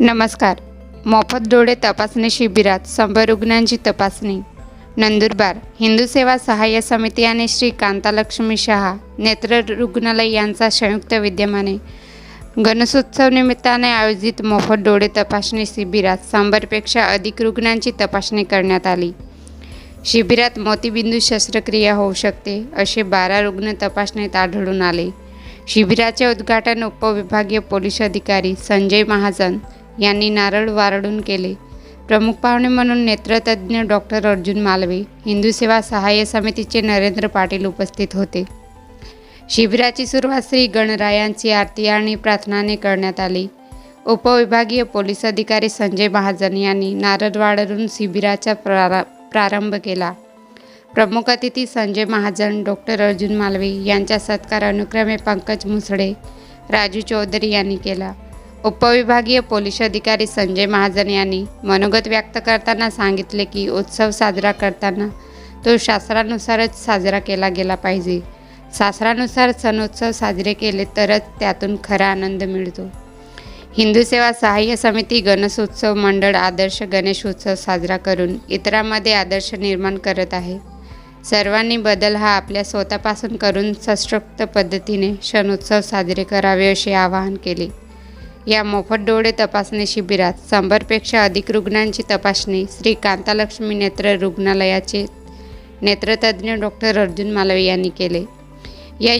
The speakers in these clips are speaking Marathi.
नमस्कार. मोफत डोळे तपासणी शिबिरात शंभर रुग्णांची तपासणी. नंदुरबार हिंदू सेवा सहाय्य समिती आणि श्री कांतालक्ष्मी शहा नेत्र रुग्णालय यांचा संयुक्त विद्यमाने गणेशोत्सव निमित्ताने आयोजित मोफत डोळे तपासणी शिबिरात शंभरपेक्षा अधिक रुग्णांची तपासणी करण्यात आली. शिबिरात मोतीबिंदू शस्त्रक्रिया होऊ शकते असे बारा रुग्ण तपासणीत आढळून आले. शिबिराचे उद्घाटन उपविभागीय पोलीस अधिकारी संजय महाजन यांनी नारळ वारडून केले. प्रमुख पाहुणे म्हणून नेत्रतज्ज्ञ डॉक्टर अर्जुन मालवी हिंदू सेवा सहाय्य समितीचे नरेंद्र पाटील उपस्थित होते. शिबिराची सुरुवात श्री गणरायांची आरती आणि प्रार्थनाने करण्यात आली. उपविभागीय पोलीस अधिकारी संजय महाजन यांनी नारद वाढवून शिबिराचा प्रारा प्रारंभ केला. प्रमुख अतिथी संजय महाजन डॉक्टर अर्जुन मालवी यांचा सत्कार अनुक्रमे पंकज मुसळे राजू चौधरी यांनी केला. उपविभागीय पोलीस अधिकारी संजय महाजन यांनी मनोगत व्यक्त करताना सांगितले की उत्सव साजरा करताना तो शास्त्रानुसारच साजरा केला गेला पाहिजे. शास्त्रानुसार सणोत्सव साजरे केले तरच त्यातून खरा आनंद मिळतो. हिंदू सेवा सहाय्य समिती गणेशोत्सव मंडळ आदर्श गणेशोत्सव साजरा करून इतरांमध्ये आदर्श निर्माण करत आहे. सर्वांनी बदल हा आपल्या स्वतःपासून करून सशक्त पद्धतीने सणोत्सव साजरे करावे असे आवाहन केले. या मोफत डोळे तपासणी शिबिरात शंभरपेक्षा अधिक रुग्णांची तपासणी श्री कांतालक्ष्मी नेत्र रुग्णालयाचे नेत्रतज्ज्ञ डॉक्टर अर्जुन मालवे यांनी केले. या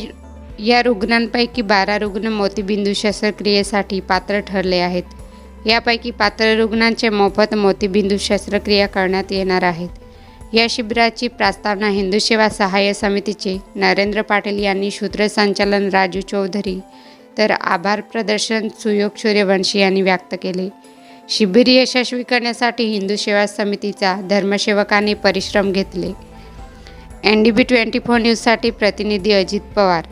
या रुग्णांपैकी बारा रुग्ण मोतीबिंदू शस्त्रक्रियेसाठी पात्र ठरले आहेत. यापैकी पात्र रुग्णांचे मोफत मोतीबिंदू शस्त्रक्रिया करण्यात येणार आहेत. या शिबिराची प्रस्तावना हिंदू सेवा सहाय्य समितीचे नरेंद्र पाटील यांनी सूत्रसंचालन राजू चौधरी तर आभार प्रदर्शन सुयोग सूर्यवंशी यांनी व्यक्त केले. शिबिर यशस्वी करण्यासाठी हिंदू सेवा समितीचा धर्मसेवकांनी परिश्रम घेतले. N D B twenty four न्यूजसाठी प्रतिनिधी अजित पवार.